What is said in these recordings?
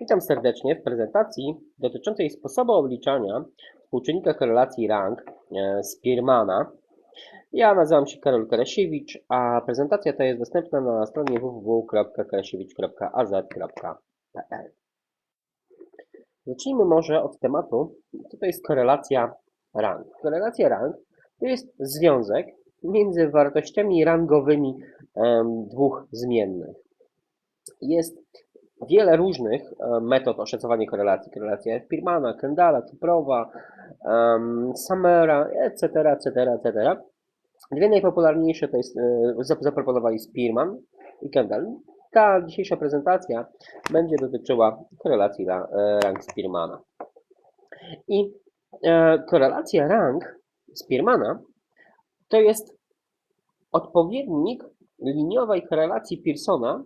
Witam serdecznie w prezentacji dotyczącej sposobu obliczania współczynnika korelacji rank Spearmana. Ja nazywam się Karol Karasiewicz, a prezentacja ta jest dostępna na stronie www.karasiewicz.az.pl. Zacznijmy może od tematu, co to jest korelacja rank. Korelacja rank to jest związek między wartościami rangowymi dwóch zmiennych. Jest wiele różnych e, metod oszacowania korelacji. Korelacja Spearmana, Kendala, Kiprowa, um, etc., etc., etc. Dwie najpopularniejsze to jest, e, zap- zaproponowali Spearman i Kendall. Ta dzisiejsza prezentacja będzie dotyczyła korelacji e, rank Spearmana. I korelacja rank Spearmana to jest odpowiednik liniowej korelacji Pearsona,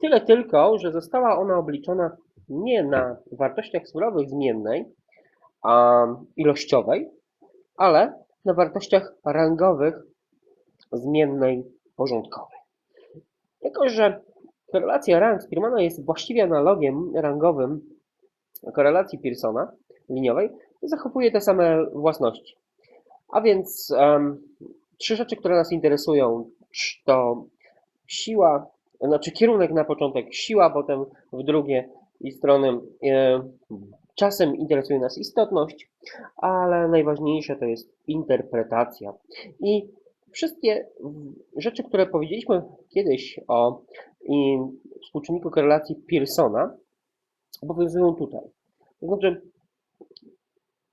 Tyle tylko, że została ona obliczona nie na wartościach surowych zmiennej a ilościowej, ale na wartościach rangowych zmiennej porządkowej. Jako, że korelacja rank Spearmana jest właściwie analogiem rangowym korelacji Pearsona liniowej, zachowuje te same własności. A więc em, trzy rzeczy, które nas interesują, to siła znaczy kierunek na początek siła, potem w drugie i strony e, czasem interesuje nas istotność, ale najważniejsze to jest interpretacja. I wszystkie rzeczy, które powiedzieliśmy kiedyś o współczynniku korelacji Pearsona, obowiązują tutaj. To znaczy,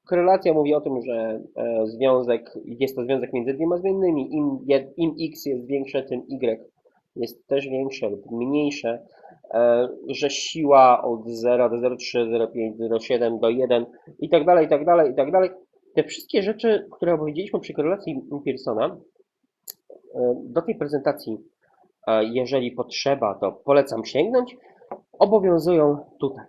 korelacja mówi o tym, że e, związek, jest to związek między dwiema zmiennymi. Im, im x jest większe, tym y jest też większe lub mniejsze, e, że siła od 0 do 0,3, 0,5, 0,7 do 1 i tak dalej, i tak dalej, i tak dalej. Te wszystkie rzeczy, które opowiedzieliśmy przy korelacji Pearsona, e, do tej prezentacji, e, jeżeli potrzeba, to polecam sięgnąć, obowiązują tutaj.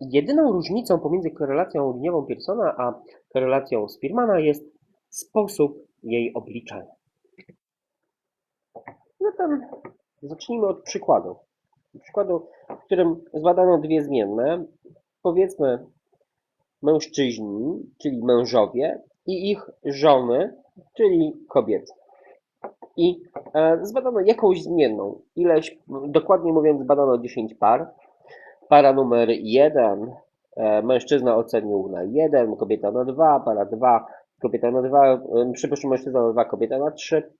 Jedyną różnicą pomiędzy korelacją liniową Pearsona a korelacją Spearmana jest sposób jej obliczania. Zatem zacznijmy od przykładu. Przykładu, w którym zbadano dwie zmienne, powiedzmy mężczyźni, czyli mężowie i ich żony, czyli kobiety. I e, zbadano jakąś zmienną, ileś, dokładnie mówiąc, zbadano 10 par. Para numer 1 e, mężczyzna ocenił na 1, kobieta na 2, para 2, kobieta na 2, e, przepraszam, mężczyzna na 2, kobieta na 3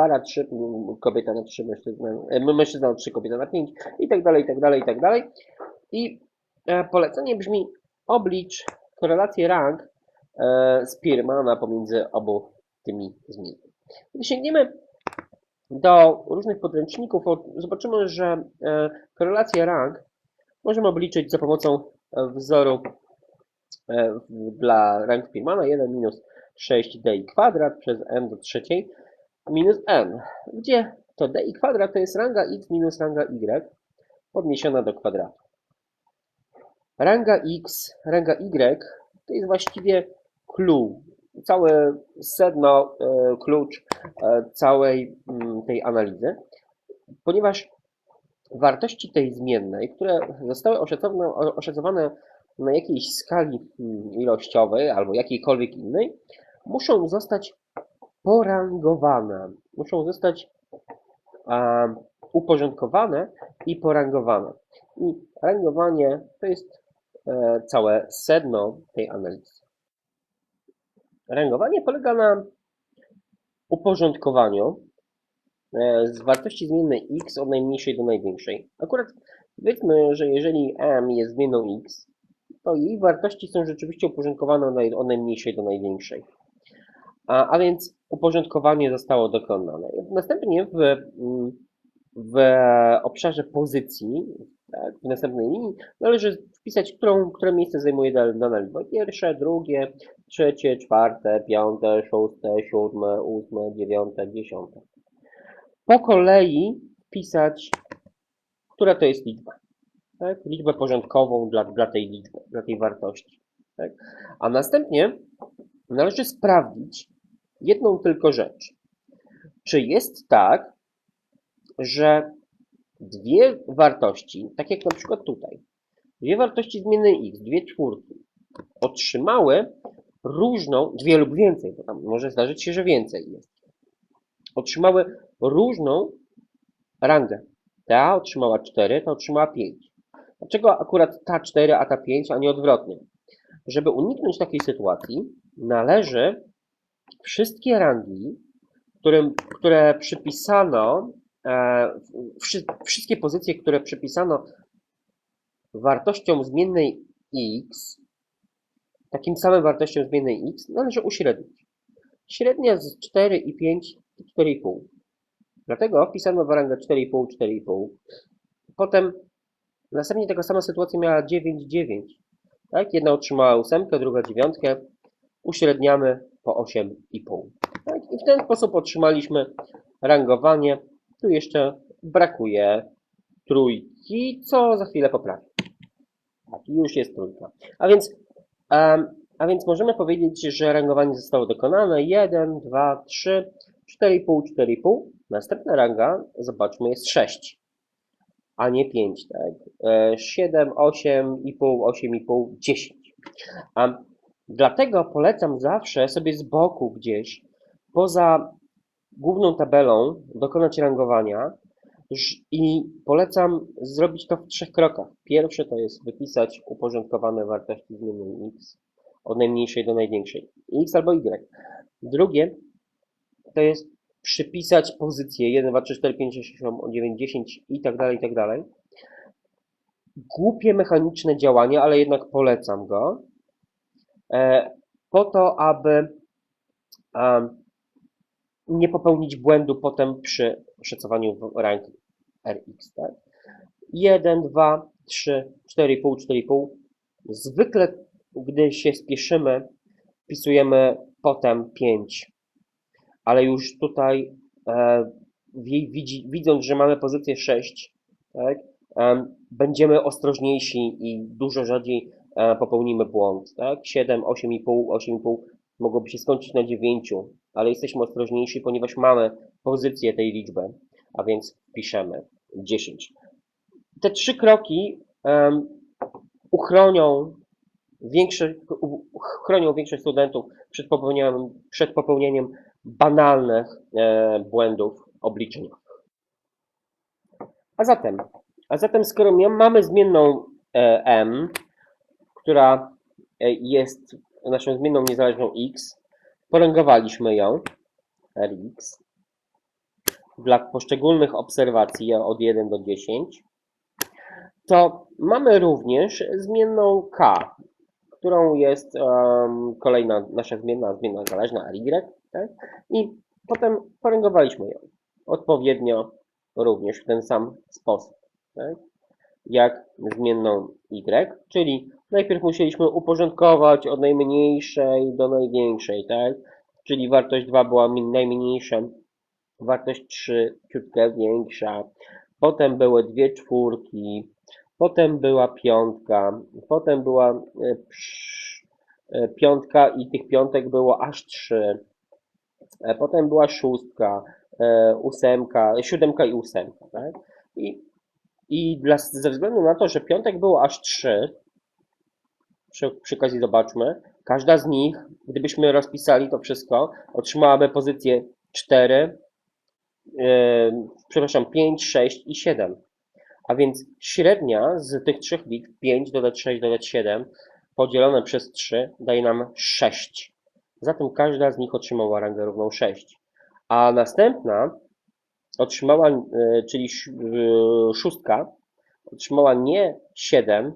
para 3, m, kobieta na 3, mężczyzna, mężczyzna na 3, kobieta na 5 i tak dalej, i tak dalej, i tak dalej. I e, polecenie brzmi oblicz korelację rank e, Spearmana pomiędzy obu tymi zmiennymi. Gdy sięgniemy do różnych podręczników, zobaczymy, że e, korelację rank możemy obliczyć za pomocą wzoru dla rank Spearmana 1 minus 6di kwadrat przez n do trzeciej minus n, gdzie to di kwadrat to jest ranga x minus ranga y podniesiona do kwadratu. Ranga x, ranga y to jest właściwie clue, całe sedno, e, klucz e, całej mm, tej analizy, ponieważ wartości tej zmiennej, które zostały oszacowane, oszacowane na jakiejś skali mm, ilościowej albo jakiejkolwiek innej, muszą zostać porangowane, muszą zostać uporządkowane i porangowane. I rangowanie to jest e, całe sedno tej analizy. Rangowanie polega na uporządkowaniu e, z wartości zmiennej x od najmniejszej do największej. Akurat powiedzmy, że jeżeli m jest zmienną x, to jej wartości są rzeczywiście uporządkowane od najmniejszej do największej. A, a więc uporządkowanie zostało dokonane. Następnie w, mm, w obszarze pozycji, tak, w następnej linii, należy wpisać, którą, które miejsce zajmuje dana liczba. Pierwsze, drugie, trzecie, czwarte, piąte, szóste, siódme, ósme, dziewiąte, dziesiąte. Po kolei wpisać, która to jest liczba. Tak? Liczbę porządkową dla, dla tej liczby, dla tej wartości. Tak? A następnie należy sprawdzić jedną tylko rzecz. Czy jest tak, że dwie wartości, tak jak na przykład tutaj, dwie wartości zmiennej x, dwie czwórki, otrzymały różną, dwie lub więcej, bo tam może zdarzyć się, że więcej jest, otrzymały różną rangę. Ta otrzymała 4, ta otrzymała 5. Dlaczego akurat ta 4, a ta 5, a nie odwrotnie? Żeby uniknąć takiej sytuacji, należy wszystkie rangi, którym, które przypisano, e, wszy, wszystkie pozycje, które przypisano wartościom zmiennej x, takim samym wartościom zmiennej x, należy uśrednić. Średnia z 4 i 5 to 4,5. Dlatego wpisano w rangę 4,5, 4,5. Potem następnie taka sama sytuacja miała 9, 9. Tak? Jedna otrzymała ósemkę, druga dziewiątkę. Uśredniamy po 8,5. Tak? I w ten sposób otrzymaliśmy rangowanie. Tu jeszcze brakuje trójki, co za chwilę poprawię. Tak, już jest trójka. A więc, a więc możemy powiedzieć, że rangowanie zostało dokonane. 1, 2, 3, 4,5, 4,5. Następna ranga, zobaczmy, jest 6, a nie 5. Tak? E, 7, 8,5, 8,5, 10. A dlatego polecam zawsze sobie z boku gdzieś, poza główną tabelą, dokonać rangowania i polecam zrobić to w trzech krokach. Pierwsze to jest wypisać uporządkowane wartości zmiennej x od najmniejszej do największej. x albo y. Drugie to jest przypisać pozycje 1, 2, 3, 4, 5, 6, 7, 8, 9, 10 i tak dalej, i tak dalej. Głupie mechaniczne działanie, ale jednak polecam go. E, po to, aby nie popełnić błędu potem przy szacowaniu w rank RX. Tak? 1, 2, 3, 4,5, 4,5. Zwykle, gdy się spieszymy, wpisujemy potem 5 ale już tutaj e, wi- widzi, widząc, że mamy pozycję 6, tak, em, będziemy ostrożniejsi i dużo rzadziej e, popełnimy błąd. Tak? 7, 8,5, 8,5 mogłoby się skończyć na 9, ale jesteśmy ostrożniejsi, ponieważ mamy pozycję tej liczby, a więc wpiszemy 10. Te trzy kroki em, uchronią większość, chronią większość studentów przed popełnieniem, przed popełnieniem banalnych e, błędów obliczeniowych. A zatem, a zatem skoro mamy zmienną e, m, która e, jest naszą zmienną niezależną x, poręgowaliśmy ją, rx, dla poszczególnych obserwacji od 1 do 10, to mamy również zmienną k, którą jest em, kolejna nasza zmienna, zmienna zależna ry, tak? i potem poręgowaliśmy ją odpowiednio również w ten sam sposób, tak? Jak zmienną y, czyli najpierw musieliśmy uporządkować od najmniejszej do największej, tak? czyli wartość 2 była najmniejsza, wartość 3 ciutkę większa, potem były dwie czwórki, potem była piątka, potem była psz- e, piątka i tych piątek było aż trzy, E, potem była szóstka, ósemka, siódemka i ósemka, tak? I, i dla, ze względu na to, że piątek było aż trzy, przy, przy okazji zobaczmy, każda z nich, gdybyśmy rozpisali to wszystko, otrzymałaby pozycję 4, e, przepraszam, 5, 6 i 7. A więc średnia z tych trzech liczb 5 dodać 6 dodać 7 podzielone przez 3 daje nam 6. Zatem każda z nich otrzymała rangę równą 6. A następna otrzymała, e, czyli e, szóstka, otrzymała nie 7,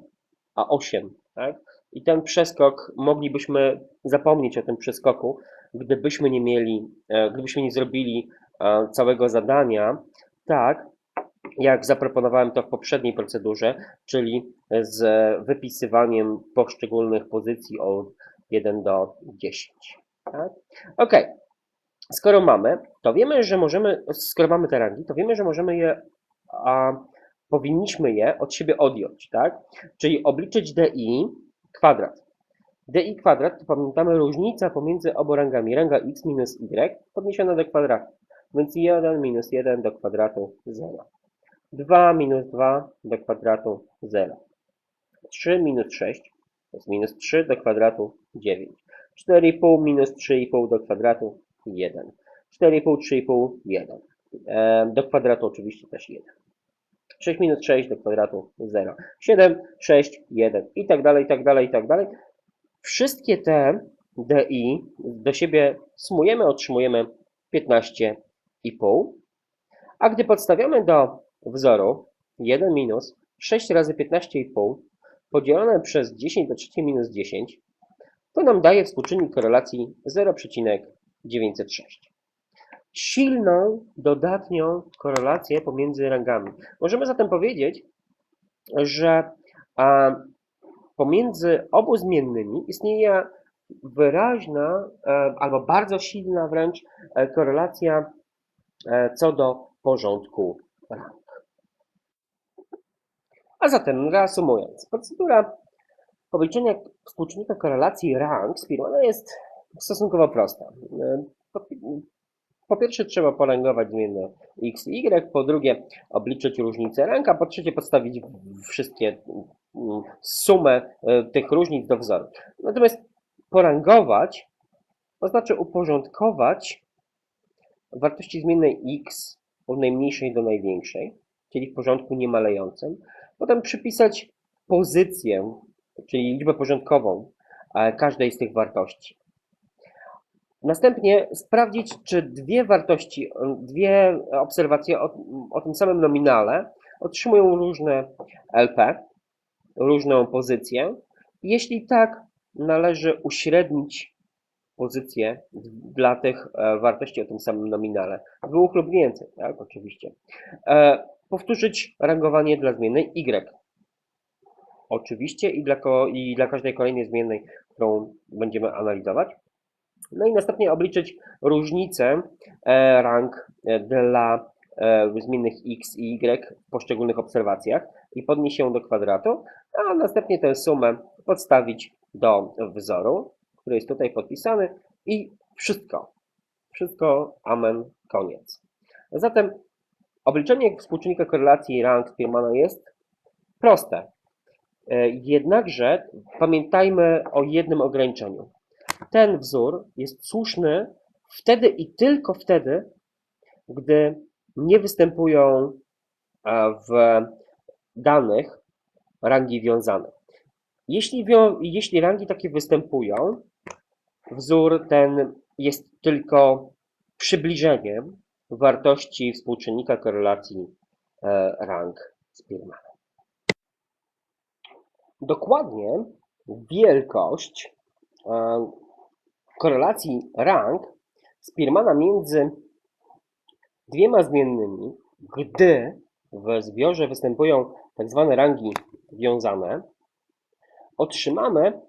a 8. Tak? I ten przeskok moglibyśmy zapomnieć o tym przeskoku, gdybyśmy nie mieli, e, gdybyśmy nie zrobili całego zadania tak, jak zaproponowałem to w poprzedniej procedurze, czyli z wypisywaniem poszczególnych pozycji od 1 do 10. Tak? Ok. Skoro mamy, to wiemy, że możemy, skoro mamy te rangi, to wiemy, że możemy je, a, powinniśmy je od siebie odjąć, tak? Czyli obliczyć di kwadrat. di kwadrat to pamiętamy różnica pomiędzy obu rangami. Ranga x minus y podniesiona do kwadratu. Więc 1 minus 1 do kwadratu 0. 2 minus 2 do kwadratu 0. 3 minus 6 to jest minus 3 do kwadratu 9. 4,5 minus 3,5 do kwadratu 1. 4,5, 3,5, 1. E, do kwadratu oczywiście też 1. 6 minus 6 do kwadratu 0. 7, 6, 1 i tak dalej, i tak dalej, i tak dalej. Wszystkie te DI do siebie sumujemy, otrzymujemy 15,5. A gdy podstawiamy do wzoru 1 minus 6 razy 15,5 podzielone przez 10 do 3 minus 10, to nam daje współczynnik korelacji 0,906. Silną, dodatnią korelację pomiędzy rangami. Możemy zatem powiedzieć, że pomiędzy obu zmiennymi istnieje wyraźna e, albo bardzo silna wręcz e, korelacja e, co do porządku rang. A zatem, reasumując, procedura obliczenia współczynnika korelacji rank Spearmana jest stosunkowo prosta. Po, po pierwsze trzeba porangować zmienne x i y, po drugie obliczyć różnicę a po trzecie podstawić wszystkie mm, sumę e, tych różnic do wzoru. Natomiast porangować oznacza uporządkować wartości zmiennej x od najmniejszej do największej, czyli w porządku niemalejącym, Potem przypisać pozycję, czyli liczbę porządkową e, każdej z tych wartości. Następnie sprawdzić, czy dwie wartości, dwie obserwacje o, o tym samym nominale otrzymują różne LP, różną pozycję. Jeśli tak, należy uśrednić pozycję dla tych e, wartości o tym samym nominale. Dwóch lub więcej, tak, oczywiście. E, powtórzyć rangowanie dla zmiennej y. Oczywiście i dla, i dla każdej kolejnej zmiennej, którą będziemy analizować. No i następnie obliczyć różnicę e, rank e, dla e, zmiennych x i y w poszczególnych obserwacjach i podnieść ją do kwadratu, a następnie tę sumę podstawić do wzoru, który jest tutaj podpisany i wszystko. Wszystko, amen, koniec. Zatem Obliczenie współczynnika korelacji rank Spearmana jest proste. Jednakże pamiętajmy o jednym ograniczeniu. Ten wzór jest słuszny wtedy i tylko wtedy, gdy nie występują e, w danych rangi wiązane. Jeśli, jeśli rangi takie występują, wzór ten jest tylko przybliżeniem wartości współczynnika korelacji e, rank Spearmana. Dokładnie wielkość e, korelacji rank Spearmana między dwiema zmiennymi, gdy w zbiorze występują tak zwane rangi wiązane, otrzymamy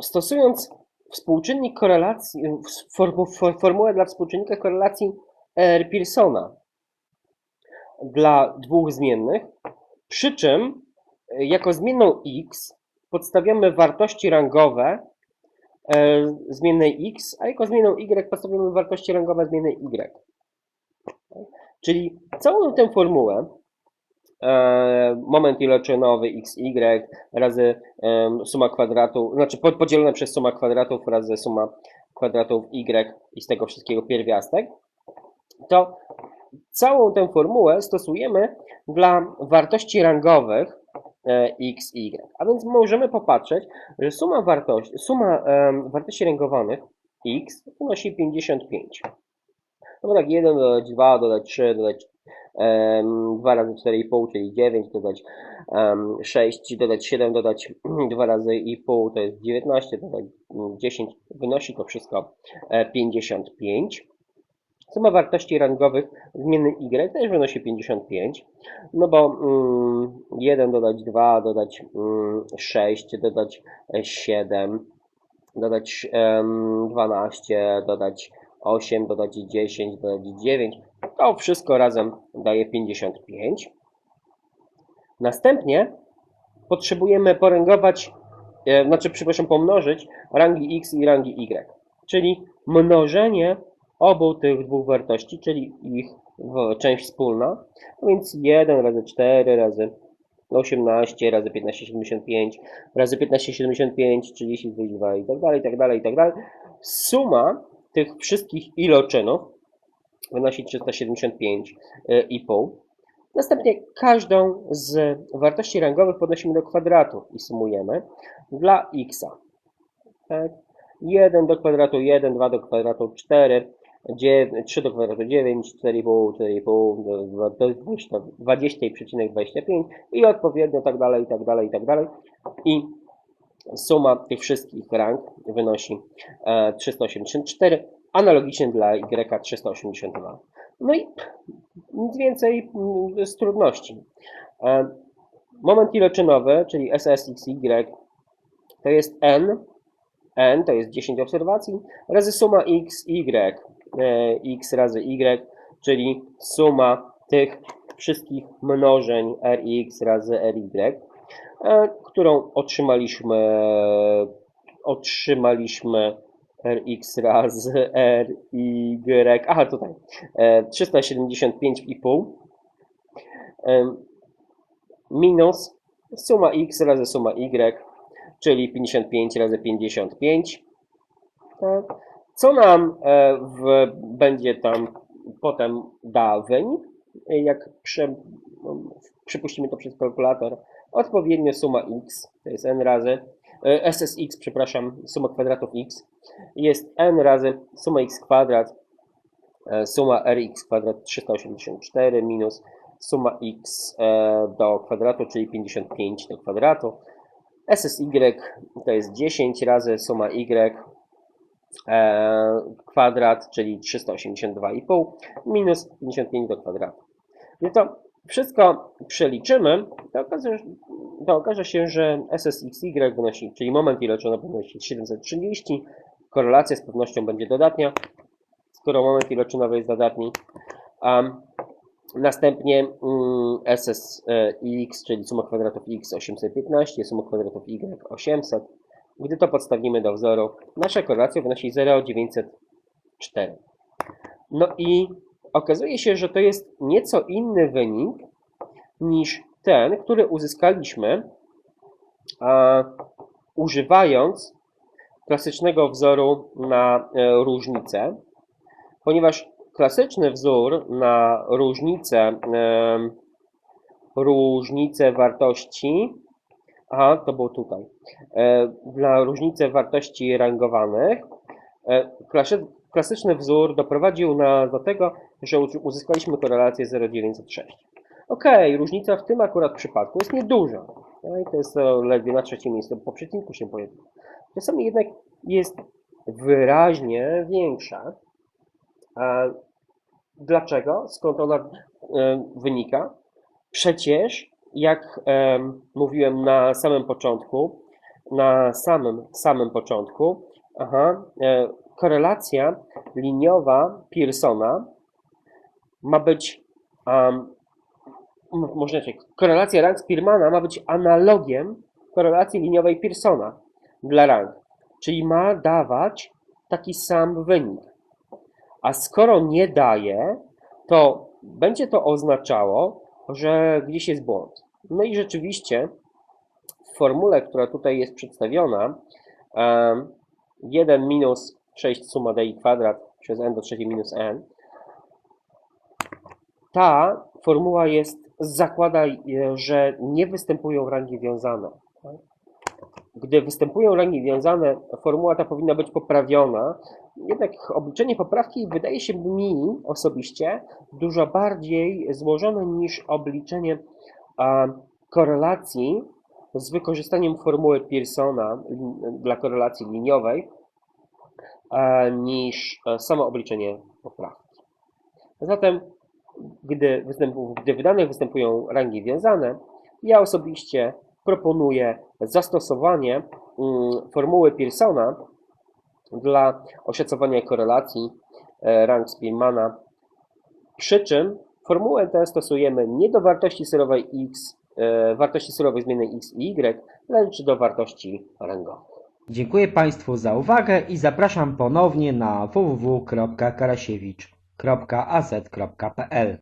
stosując współczynnik korelacji, formułę dla współczynnika korelacji R. Pearsona dla dwóch zmiennych, przy czym e, jako zmienną x podstawiamy wartości rangowe zmiennej x, a jako zmienną y podstawiamy wartości rangowe zmiennej y. Czyli całą tę formułę e, moment iloczynowy xy razy suma kwadratów, znaczy podzielone przez suma kwadratów razy suma kwadratów y i z tego wszystkiego pierwiastek to całą tę formułę stosujemy dla wartości rangowych e, x i y. A więc możemy popatrzeć, że suma wartości, suma wartości rangowanych x wynosi 55. No bo tak 1 dodać 2, dodać 3, dodać 2 razy 4,5, czyli 9, dodać 6, dodać 7, dodać 2 razy i pół, to jest 19, dodać 10, wynosi to wszystko 55. E, Suma wartości rangowych zmienny y? Też wynosi 55, no bo mm, 1 dodać 2, dodać mm, 6, dodać 7, dodać mm, 12, dodać 8, dodać 10, dodać 9, to wszystko razem daje 55. Następnie potrzebujemy poręgować, e, znaczy przepraszam, pomnożyć rangi x i rangi y, czyli mnożenie obu tych dwóch wartości, czyli ich część wspólna, no więc 1 razy 4 razy 18 razy 15,75 razy 15,75, 32 i tak dalej, i tak dalej, i tak dalej. Suma tych wszystkich iloczynów wynosi 375,5. Następnie każdą z wartości rangowych podnosimy do kwadratu i sumujemy dla x. Tak? 1 do kwadratu 1, 2 do kwadratu 4, 9, 3 do kwadratu 9, 4,5, 4,5, to jest 20,25 i odpowiednio tak dalej, i tak dalej, i tak dalej. I suma tych wszystkich rank wynosi e, 384, analogicznie dla y 382. No i nic więcej mm, z trudności. E, Moment iloczynowy, czyli SSXY, to jest n, n to jest 10 obserwacji, razy suma x, y, e, x razy y, czyli suma tych wszystkich mnożeń rx razy ry, e, którą otrzymaliśmy, otrzymaliśmy rx razy ry, aha tutaj, e, 375,5 e, minus suma x razy suma y, czyli 55 razy 55. Tak. Co nam e, w, będzie tam potem da wynik, jak prze, no, przypuścimy to przez kalkulator, odpowiednio suma x, to jest n razy, e, SSX, przepraszam, suma kwadratów x, jest n razy suma x kwadrat, e, suma rx kwadrat 384 minus suma x do kwadratu, czyli 55 do kwadratu. SSY to jest 10 razy suma y kwadrat, czyli 382,5 minus 55 do kwadratu. Gdy to wszystko przeliczymy, to okaże, to okaże się, że SSXY wynosi, czyli moment iloczony wynosi 730, korelacja z pewnością będzie dodatnia, skoro moment iloczynowy jest dodatni. Następnie mm, SSX, czyli suma kwadratów x 815, suma kwadratów y 800. Gdy to podstawimy do wzoru, nasza korelacja wynosi 0,904. No i okazuje się, że to jest nieco inny wynik niż ten, który uzyskaliśmy a, używając klasycznego wzoru na e, różnicę, ponieważ klasyczny wzór na różnicę, em, różnicę wartości, aha, to było tutaj, e, dla różnicy wartości rangowanych, e, klasy- klasyczny wzór doprowadził nas do tego, że uzyskaliśmy korelację 0,906. Ok, różnica w tym akurat przypadku jest nieduża. tak? To jest to ledwie na trzecim miejscu po przecinku się pojawiło. Czasami jednak jest wyraźnie większa. Dlaczego? Skąd ona e, wynika? Przecież, jak em, mówiłem na samym początku, na samym, samym początku, aha, e, korelacja liniowa Pearsona ma być, um, m- może inaczej, korelacja rank Spearmana ma być analogiem korelacji liniowej Pearsona dla rank, czyli ma dawać taki sam wynik. A skoro nie daje, to będzie to oznaczało, że gdzieś jest błąd. No i rzeczywiście w formule, która tutaj jest przedstawiona, em, 1 minus 6 suma di kwadrat przez n do trzeciej minus n, ta formuła jest, zakłada, e, że nie występują rangi wiązane. Gdy występują rangi wiązane, formuła ta powinna być poprawiona. Jednak obliczenie poprawki wydaje się mi osobiście dużo bardziej złożone niż obliczenie korelacji z wykorzystaniem formuły Pearsona dla korelacji liniowej niż e, samo obliczenie poprawki. Zatem, gdy, gdy w danych występują rangi wiązane, ja osobiście proponuję zastosowanie mm, formuły Pearsona dla oszacowania korelacji e, rank Spearmana, przy czym formułę tę stosujemy nie do wartości serowej x, e, wartości serowej zmiennej x i y, lecz do wartości rangowych. Dziękuję Państwu za uwagę i zapraszam ponownie na www.karasiewicz.az.pl